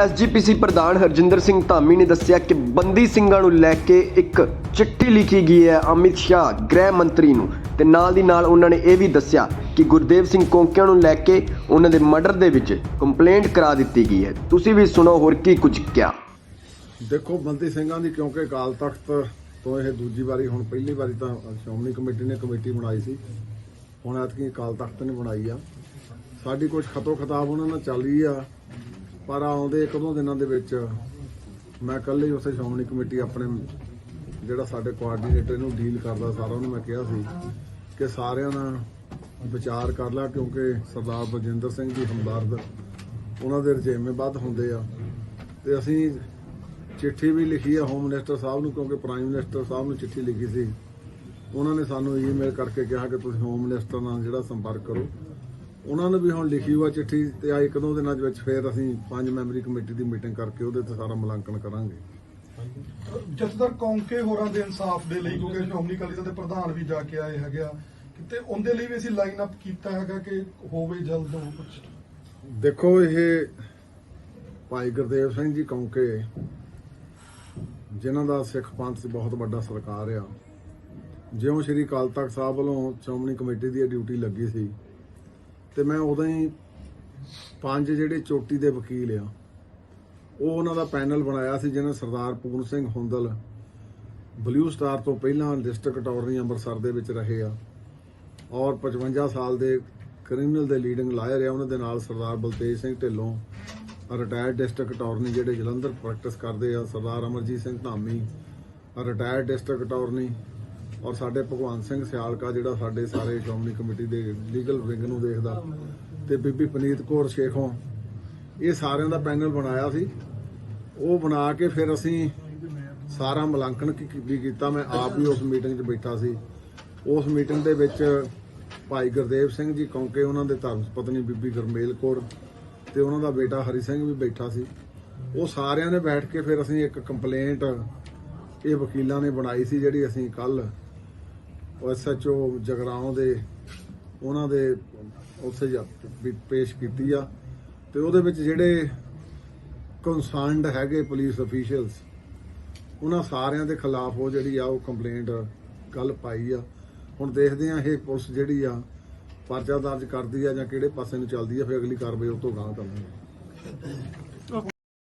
SGPC ਪ੍ਰਧਾਨ ਹਰਜਿੰਦਰ ਸਿੰਘ ਧਾਮੀ ਨੇ ਦੱਸਿਆ ਕਿ ਬੰਦੀ ਸਿੰਘਾਂ ਨੂੰ ਲੈ ਕੇ ਇੱਕ ਚਿੱਠੀ ਲਿਖੀ ਗਈ ਹੈ ਅਮਿਤ ਸ਼ਾਹ, ਗ੍ਰਹਿ ਮੰਤਰੀ ਨੂੰ। ਤੇ ਨਾਲ ਦੀ ਨਾਲ ਉਹਨਾਂ ਨੇ ਇਹ ਵੀ ਦੱਸਿਆ ਕਿ ਗੁਰਦੇਵ ਸਿੰਘ ਕੋਂਕਿਆਂ ਨੂੰ ਲੈ ਕੇ ਉਹਨਾਂ ਦੇ ਮਰਡਰ ਦੇ ਵਿੱਚ ਕੰਪਲੇਂਟ ਕਰਾ ਦਿੱਤੀ ਗਈ ਹੈ। ਤੁਸੀਂ ਵੀ ਸੁਣੋ ਹੋਰ ਕੀ ਕੁਝ ਕਿਹਾ। ਦੇਖੋ, ਬੰਦੀ ਸਿੰਘਾਂ ਦੀ ਕਿਉਂਕਿ ਅਕਾਲ ਤਖਤ ਤੋਂ ਇਹ ਦੂਜੀ ਵਾਰੀ, ਹੁਣ ਪਹਿਲੀ ਵਾਰੀ ਤਾਂ ਸ਼੍ਰੋਮਣੀ ਕਮੇਟੀ ਨੇ ਕਮੇਟੀ ਬਣਾਈ ਸੀ। ਹੁਣ ਐਤਕੀ ਅਕਾਲ ਤਖਤ ਨੇ ਬਣਾਈ ਆ। ਸਾਡੀ ਕੁਝ ਖਤੋ ਖਤਾਬ ਉਹਨਾਂ ਨਾਲ ਚੱਲ ਰਹੀ ਆ। ਪਰ ਆਉਂਦੇ ਇੱਕ ਦੋ ਦਿਨਾਂ ਦੇ ਵਿੱਚ ਮੈਂ ਇਕੱਲੇ ਹੀ ਉਸੇ ਸ਼੍ਰੋਮਣੀ ਕਮੇਟੀ ਆਪਣੇ ਜਿਹੜਾ ਸਾਡੇ ਕੋਆਰਡੀਨੇਟਰ ਨੂੰ ਡੀਲ ਕਰਦਾ ਸਾਰਾ ਉਹਨੂੰ ਮੈਂ ਕਿਹਾ ਸੀ ਕਿ ਸਾਰਿਆਂ ਨਾਲ ਵਿਚਾਰ ਕਰ ਲਾ ਕਿਉਂਕਿ ਸਰਦਾਰ ਬਲਜਿੰਦਰ ਸਿੰਘ ਜੀ ਹਮਦਰਦ ਉਹਨਾਂ ਦੇ ਰਜੇਵੇਂ ਵੱਧ ਹੁੰਦੇ ਆ ਤੇ ਅਸੀਂ ਚਿੱਠੀ ਵੀ ਲਿਖੀ ਆ ਹੋਮ ਮਿਨਿਸਟਰ ਸਾਹਿਬ ਨੂੰ ਕਿਉਂਕਿ ਪ੍ਰਾਈਮ ਮਿਨਿਸਟਰ ਸਾਹਿਬ ਨੂੰ ਚਿੱਠੀ ਲਿਖੀ ਸੀ। ਉਹਨਾਂ ਨੇ ਸਾਨੂੰ ਈਮੇਲ ਕਰਕੇ ਕਿਹਾ ਕਿ ਤੁਸੀਂ ਹੋਮ ਮਿਨਿਸਟਰ ਨਾਲ ਜਿਹੜਾ ਸੰਪਰਕ ਕਰੋ। ਉਹਨਾਂ ਨੇ ਵੀ ਹੁਣ ਲਿਖੀ ਹੋਆ ਚਿੱਠੀ ਤੇ ਆ ਇੱਕ ਦੋ ਦਿਨਾਂ ਦੇ ਵਿੱਚ ਫਿਰ ਅਸੀਂ ਪੰਜ ਮੈਂਬਰੀ ਕਮੇਟੀ ਦੀ ਮੀਟਿੰਗ ਕਰਕੇ ਉਹਦੇ ਤੇ ਸਾਰਾ ਮੁਲਾਂਕਣ ਕਰਾਂਗੇ। ਜਥੇਦਾਰ ਕੌਂਕੇ ਹੋਰਾਂ ਦੇ ਇਨਸਾਫ ਦੇ ਲਈ ਕਿਉਂਕਿ ਸ਼੍ਰੋਮਣੀ ਅਕਾਲੀ ਦਲ ਦੇ ਪ੍ਰਧਾਨ ਵੀ ਜਾ ਕੇ ਆਏ ਹੈਗੇ ਆ ਤੇ ਉਹਦੇ ਲਈ ਵੀ ਅਸੀਂ ਲਾਈਨ ਅਪ ਕੀਤਾ ਹੈਗਾ ਕਿ ਹੋਵੇ ਜਲਦ ਉਹ ਕੁਝ ਦੇਖੋ ਇਹ ਭਾਈ ਗੁਰਦੇਵ ਸਿੰਘ ਜੀ ਕੌਂਕੇ ਜਿਨ੍ਹਾਂ ਦਾ ਸਿੱਖ ਪੰਥ 'ਚ ਬਹੁਤ ਵੱਡਾ ਸਰਕਾਰ ਆ। ਜਿਉਂ ਸ਼੍ਰੀ ਅਕਾਲ ਤਖਤ ਸਾਹਿਬ ਵੱਲੋਂ ਸ਼੍ਰੋਮਣੀ ਕਮੇਟੀ ਦੀ ਡਿਊਟੀ ਲੱਗੀ ਸੀ ਤੇ ਮੈਂ ਉਦੋਂ ਹੀ ਪੰਜ ਜਿਹੜੇ ਚੋਟੀ ਦੇ ਵਕੀਲ ਆ, ਉਹ ਉਹਨਾਂ ਦਾ ਪੈਨਲ ਬਣਾਇਆ ਸੀ ਜਿਹਨੇ ਸਰਦਾਰ ਪੂਰਨ ਸਿੰਘ ਹੁੰਦਲ ਬਲੂ ਸਟਾਰ ਤੋਂ ਪਹਿਲਾਂ ਡਿਸਟ੍ਰਿਕਟ ਅਟਾਰਨੀ ਅੰਮ੍ਰਿਤਸਰ ਦੇ ਵਿੱਚ ਰਹੇ ਆ ਔਰ 55 ਸਾਲ ਦੇ ਕ੍ਰਿਮੀਨਲ ਦੇ ਲੀਡਿੰਗ ਲਾਇਰ ਆ ਉਹਨਾਂ ਦੇ ਨਾਲ Sardar Baltej Singh Dhillon retired district attorney ਜਿਹੜੇ ਜਲੰਧਰ ਪ੍ਰੈਕਟਿਸ ਕਰਦੇ ਆ, Sardar Amarjeet Singh Dhami retired district attorney ਔਰ ਸਾਡੇ ਭਗਵਾਨ ਸਿੰਘ ਸਿਆਲਕਾ ਜਿਹੜਾ ਸਾਡੇ ਸਾਰੇ ਸ਼੍ਰੋਮਣੀ ਕਮੇਟੀ ਦੇ ਲੀਗਲ ਵਿੰਗ ਨੂੰ ਦੇਖਦਾ ਤੇ ਬੀਬੀ ਪਨੀਤ ਕੌਰ ਸ਼ੇਖੋਂ ਇਹ ਸਾਰਿਆਂ ਦਾ ਪੈਨਲ ਬਣਾਇਆ ਸੀ। ਉਹ ਬਣਾ ਕੇ ਫਿਰ ਅਸੀਂ ਸਾਰਾ ਮੁਲਾਂਕਣ ਵੀ ਕੀਤਾ। ਮੈਂ ਆਪ ਵੀ ਉਸ ਮੀਟਿੰਗ 'ਚ ਬੈਠਾ ਸੀ। ਉਸ ਮੀਟਿੰਗ ਦੇ ਵਿੱਚ ਭਾਈ ਗੁਰਦੇਵ ਸਿੰਘ ਜੀ ਕੌਂਕੇ, ਉਹਨਾਂ ਦੇ ਧਰਮ ਪਤਨੀ ਬੀਬੀ ਗਰਮੇਲ ਕੌਰ ਤੇ ਉਹਨਾਂ ਦਾ ਬੇਟਾ ਹਰੀ ਸਿੰਘ ਵੀ ਬੈਠਾ ਸੀ। ਉਹ ਸਾਰਿਆਂ ਨੇ ਬੈਠ ਕੇ ਫਿਰ ਅਸੀਂ ਇੱਕ ਕੰਪਲੇਂਟ ਇਹ ਵਕੀਲਾਂ ਨੇ ਬਣਾਈ ਸੀ, ਜਿਹੜੀ ਅਸੀਂ ਕੱਲ ਐਸਐਚਓ ਜਗਰਾਉਂ ਦੇ ਉਹਨਾਂ ਦੇ ਉੱਥੇ ਵੀ ਪੇਸ਼ ਕੀਤੀ ਆ। ਤੇ ਉਹਦੇ ਵਿੱਚ ਜਿਹੜੇ ਕਨਸਰਨਡ ਹੈਗੇ ਪੁਲਿਸ ਅਫੀਸ਼ੀਅਲਸ ਉਹਨਾਂ ਸਾਰਿਆਂ ਦੇ ਖਿਲਾਫ ਉਹ ਜਿਹੜੀ ਆ ਉਹ ਕੰਪਲੇਂਟ ਕੱਲ ਪਾਈ ਆ। ਹੁਣ ਦੇਖਦੇ ਆ ਇਹ ਪੁਲਿਸ ਜਿਹੜੀ ਆ ਪਰਚਾ ਦਰਜ ਕਰਦੀ ਆ ਜਾਂ ਕਿਹੜੇ ਪਾਸੇ ਨੂੰ ਚੱਲਦੀ ਆ, ਫਿਰ ਅਗਲੀ ਕਾਰਵਾਈ ਉਹ ਤੋਂ ਗਾਂਹ ਕਰਾਂਗੇ